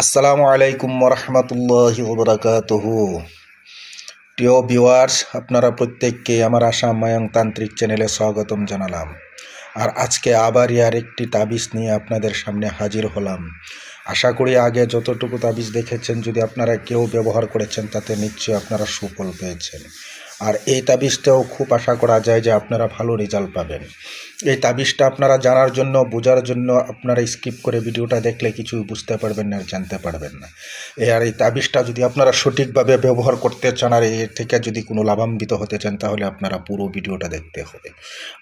আসসালামু আলাইকুম রহমতুল্লাহ বরকাতহ প্রিয় ভিউয়ার্স, আপনারা প্রত্যেককে আমার আসাম মায়ং তান্ত্রিক চ্যানেলে স্বাগতম জানালাম। আর আজকে আবারই আরেকটি তাবিজ নিয়ে আপনাদের সামনে হাজির হলাম। আশা করি আগে যতটুকু তাবিজ দেখেছেন, যদি আপনারা কেউ ব্যবহার করেছেন, তাতে নিশ্চয়ই আপনারা সুফল পেয়েছেন। আর এই তাবিজটাও খুব আশা করা যায় যে আপনারা ভালো রেজাল্ট পাবেন। এই তাবিজটা আপনারা জানার জন্য, বোঝার জন্য আপনারা স্কিপ করে ভিডিওটা দেখলে কিছু বুঝতে পারবেন না জানতে পারবেন না। এ আর এই তাবিজটা যদি আপনারা সঠিকভাবে ব্যবহার করতে চান আর এর থেকে যদি কোনো লাভান্বিত হতে চান, তাহলে আপনারা পুরো ভিডিওটা দেখতে হবে।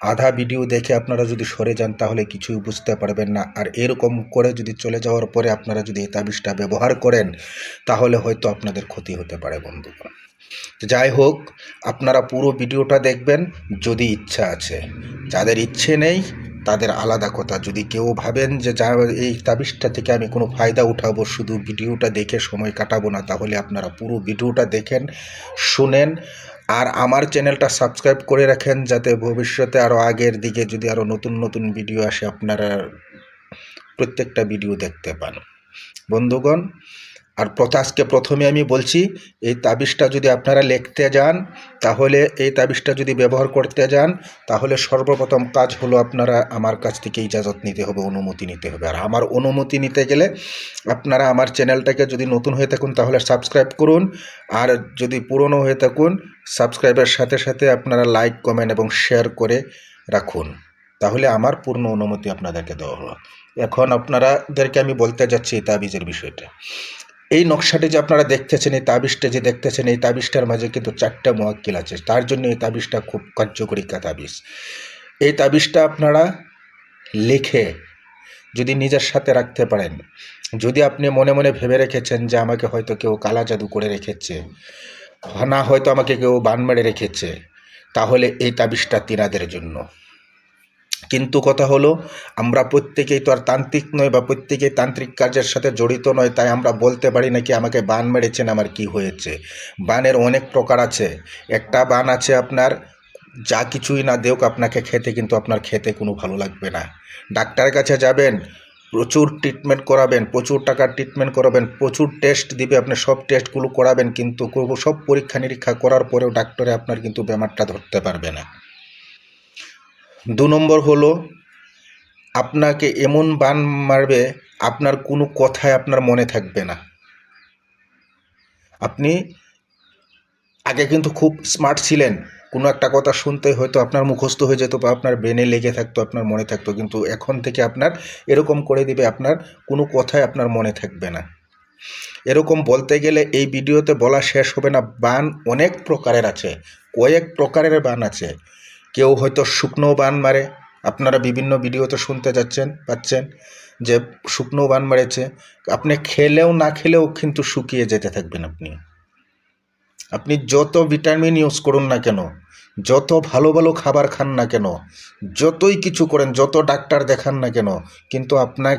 আধা ভিডিও দেখে আপনারা যদি সরে যান, তাহলে কিছুই বুঝতে পারবেন না। আর এরকম করে যদি চলে যাওয়ার পরে আপনারা যদি এই তাবিজটা ব্যবহার করেন, তাহলে হয়তো আপনাদের ক্ষতি হতে পারে বন্ধুগণ। যাই হোক, আপনারা পুরো ভিডিওটা দেখবেন যদি ইচ্ছা আছে। যাদের ইচ্ছে নেই, তাদের আলাদা কথা। যদি কেউ ভাবেন যে, যা, এই তাবিজটা থেকে আমি কোনো ফায়দা উঠাবো, শুধু ভিডিওটা দেখে সময় কাটাবো না, তাহলে আপনারা পুরো ভিডিওটা দেখেন, শুনেন। আর আমার চ্যানেলটা সাবস্ক্রাইব করে রাখেন, যাতে ভবিষ্যতে আরও আগের দিকে যদি আরও নতুন নতুন ভিডিও আসে, আপনারা প্রত্যেকটা ভিডিও দেখতে পান। বন্ধুগণ আর প্রথা, আজকে প্রথমে আমি বলছি, এই তাবিজটা যদি আপনারা লিখতে যান, তাহলে এই তাবিজটা যদি ব্যবহার করতে যান, তাহলে সর্বপ্রথম কাজ হলো আপনারা আমার কাছ থেকে ইজাজত নিতে হবে, অনুমতি নিতে হবে। আর আমার অনুমতি নিতে গেলে আপনারা আমার চ্যানেলটাকে যদি নতুন হয়ে থাকুন, তাহলে সাবস্ক্রাইব করুন। আর যদি পুরনো হয়ে থাকুন, সাবস্ক্রাইবের সাথে সাথে আপনারা লাইক, কমেন্ট এবং শেয়ার করে রাখুন। তাহলে আমার পূর্ণ অনুমতি আপনাদেরকে দেওয়া হলো। এখন আপনারাদেরকে আমি বলতে যাচ্ছি এই তাবিজের বিষয়টা। এই নকশাটি যে আপনারা দেখতেছেন, এই তাবিজটা যে দেখতেছেন, এই তাবিজটার মাঝে কিন্তু চারটা মোয়াক্কিল আছে। তার জন্য এই তাবিজটা খুব কার্যকরী তাবিজ। এই তাবিজটা আপনারা লিখে যদি নিজের সাথে রাখতে পারেন, যদি আপনি মনে মনে ভেবে রেখেছেন যে আমাকে হয়তো কেউ কালা জাদু করে রেখেছে, না হয়তো আমাকে কেউ বান মেরে রেখেছে, তাহলে এই তাবিজটা তিনাদের জন্য। কিন্তু কথা হলো, আমরা প্রত্যেকেই তো আর তান্ত্রিক নয় বা প্রত্যেকেই তান্ত্রিক কাজের সাথে জড়িত নয়, তাই আমরা বলতে পারি নাকি আমাকে বান মেরেছেন আমার কি হয়েছে। বানের অনেক প্রকার আছে। একটা বান আছে আপনার, যা কিছুই না দেওক আপনাকে খেতে, কিন্তু আপনার খেতে কোনো ভালো লাগবে না। ডাক্তারের কাছে যাবেন, প্রচুর ট্রিটমেন্ট করাবেন, প্রচুর টাকার ট্রিটমেন্ট করাবেন, প্রচুর টেস্ট দিবে, আপনি সব টেস্টগুলো করাবেন, কিন্তু সব পরীক্ষা নিরীক্ষা করার পরেও ডাক্তারে আপনার কিন্তু বেমারটা ধরতে পারবে না। দু নম্বর হলো, আপনাকে এমন বান মারবে, আপনার কোনো কথায় আপনার মনে থাকবে না। আপনি আগে কিন্তু খুব স্মার্ট ছিলেন, কোনো একটা কথা শুনতে হয়তো আপনার মুখস্থ হয়ে যেত বা আপনার ব্রেনে লেগে থাকতো, আপনার মনে থাকতো, কিন্তু এখন থেকে আপনার এরকম করে দিবে, আপনার কোনো কথায় আপনার মনে থাকবে না। এরকম বলতে গেলে এই ভিডিওতে বলা শেষ হবে না, বান অনেক প্রকারের আছে, কয়েক প্রকারের বান আছে। কেউ হয়তো শুকনো বান মারে। আপনারা বিভিন্ন ভিডিওতে শুনতে যাচ্ছেন, পাচ্ছেন যে শুকনো বান মারেছে। আপনি খেলেও না খেলেও কিন্তু শুকিয়ে যেতে থাকবেন আপনি। আপনি যত ভিটামিন ইউজ করুন না কেন, যত ভালো ভালো খাবার খান না কেন, যতই কিছু করেন, যত ডাক্তার দেখান না কেন, কিন্তু আপনার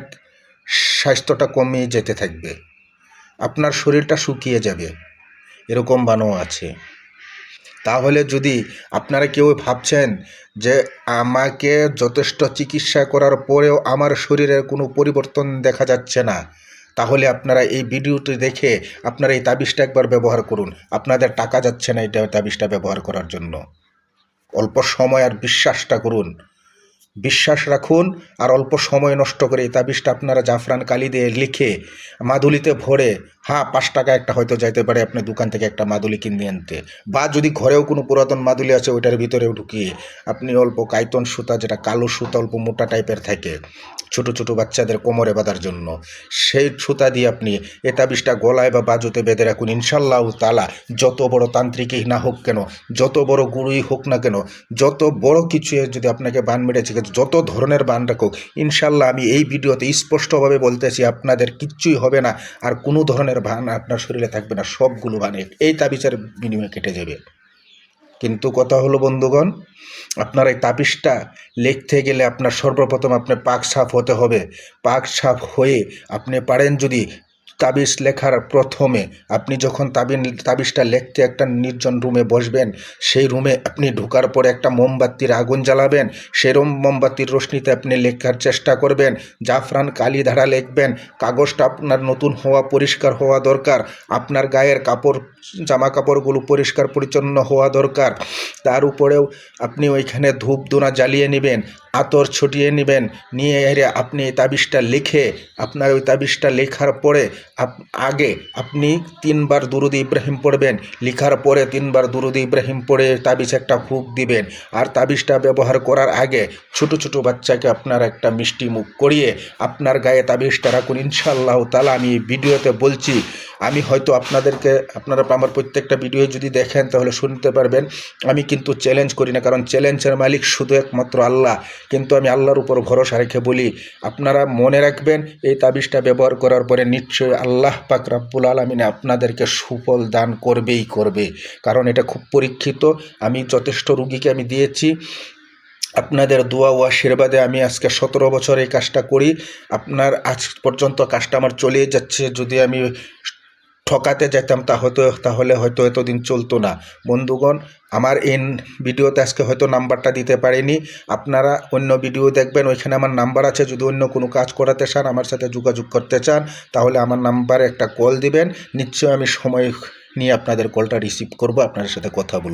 স্বাস্থ্যটা কমিয়ে যেতে থাকবে। আপনার শরীরটা শুকিয়ে যাবে। এরকম বানও আছে। তাহলে যদি আপনারা কেউ ভাবছেন যে আমাকে যথেষ্ট চিকিৎসা করার পরেও আমার শরীরের কোনো পরিবর্তন দেখা যাচ্ছে না, তাহলে আপনারা এই ভিডিওটি দেখে আপনারা এই তাবিজটা একবার ব্যবহার করুন। আপনাদের টাকা যাচ্ছে না এটা তাবিজটা ব্যবহার করার জন্য। অল্প সময় আর বিশ্বাসটা করুন। বিশ্বাস রাখুন আর অল্প সময় নষ্ট করে এই তাবিজটা আপনারা জাফরান কালি দিয়ে লিখে মাদুলিতে ভরে হ্যাঁ পাঁচ টাকা একটা হয়তো যাইতে পারে, আপনি দোকান থেকে একটা মাদুলি কিনে আনতে। বা যদি ঘরেও কোনো পুরাতন মাদুলি আছে, ওইটার ভিতরেও ঢুকিয়ে আপনি অল্প কাইতন সুতা, যেটা কালো সুতা, অল্প মোটা টাইপের থাকে, ছোট ছোট বাচ্চাদের কোমরে বাঁধার জন্য, সেই সুতা দিয়ে আপনি এ তাবিজটা গলায় বা বাজুতে বেঁধে রাখুন। ইনশাল্লাহ তালা যত বড় তান্ত্রিকই না হোক কেন, যত বড় গুরুই হোক না কেন, যত বড় কিছু যদি আপনাকে বান মেরেছে যত ধরনের বান রাখুক, ইনশাল্লাহ আমি এই ভিডিওতে স্পষ্টভাবে বলতেছি, আপনাদের কিচ্ছুই হবে না। আর কোনো ধরনের বান আপনার শরীরে থাকবে না, সবগুলো বানে এই তাবিজের বিনিময়ে কেটে যাবে। কিন্তু কথা হলো, বন্ধুগণ, আপনার এই তাবিজটা লিখতে গেলে আপনার সর্বপ্রথম আপনার পাক সাফ হতে হবে। পাক সাফ হয়ে আপনি পারেন যদি তাবিজ লেখার প্রথমে আপনি যখন তাবিন, তাবিজটা লিখতে একটা নির্জন রুমে বসবেন, সেই রুমে আপনি ঢোকার পরে একটা মোমবাতির আগুন জ্বালাবেন, সেরম মোমবাতির রশ্মিতে আপনি লেখার চেষ্টা করবেন, জাফরান কালি ধারা লিখবেন, কাগজটা আপনার নতুন হওয়া, পরিষ্কার হওয়া দরকার, আপনার গায়ের কাপড় জামা কাপড়গুলো পরিষ্কার পরিচ্ছন্ন হওয়া দরকার, তার উপরেও আপনি ওইখানে ধূপ ধুনা জ্বালিয়ে নেবেন আতর ছটিয়ে নেবেন। নিয়ে এরে আপনি তাবিজটা লিখে, আপনার ওই তাবিজটা লেখার পরে আগে আপনি তিনবার দুরুদ ইব্রাহিম পড়বেন। লেখার পরে তিনবার দুরুদ ইব্রাহিম পড়ে তাবিজ একটা ফুক দিবেন। আর তাবিজটা ব্যবহার করার আগে ছোট ছোট বাচ্চাকে আপনার একটা মিষ্টি মুখ করিয়ে, আপনার গায়ে তাবিজটা রাখুন। ইনশাআল্লাহ তালা আমি ভিডিওতে বলছি আমি হয়তো আপনাদেরকে, আপনারা আমার প্রত্যেকটা ভিডিও যদি দেখেন, তাহলে শুনতে পারবেন। আমি কিন্তু চ্যালেঞ্জ করি না, কারণ চ্যালেঞ্জের মালিক শুধু একমাত্র আল্লাহ। কিন্তু আমি আল্লাহর উপর ভরসা রেখে বলি, আপনারা মনে রাখবেন, এই তাবিজটা ব্যবহার করার পরে নিশ্চয়ই আল্লাহ পাক রাব্বুল আলমিনে আপনাদেরকে সুফল দান করবেই করবে। কারণ এটা খুব পরীক্ষিত, আমি যথেষ্ট রুগীকে আমি দিয়েছি। আপনাদের দোয়া ও আশীর্বাদে আমি আজকে সতেরো বছর এই কাজটা করি। আপনার আজ পর্যন্ত কাজটা আমার চলেই যাচ্ছে। যদি আমি ঠকাতে যেতাম, তা হয়তো, তাহলে হয়তো এতদিন চলতো না। বন্ধুগণ, আমার এই ভিডিওতে আজকে হয়তো নাম্বারটা দিতে পারিনি। আপনারা অন্য ভিডিও দেখবেন, ওইখানে আমার নাম্বার আছে। যদি অন্য কোনো কাজ করাতে চান, আমার সাথে যোগাযোগ করতে চান, তাহলে আমার নাম্বারে একটা কল দিবেন। নিশ্চয়ই আমি সময় নিয়ে আপনাদের কলটা রিসিভ করব, আপনাদের সাথে কথা বলব।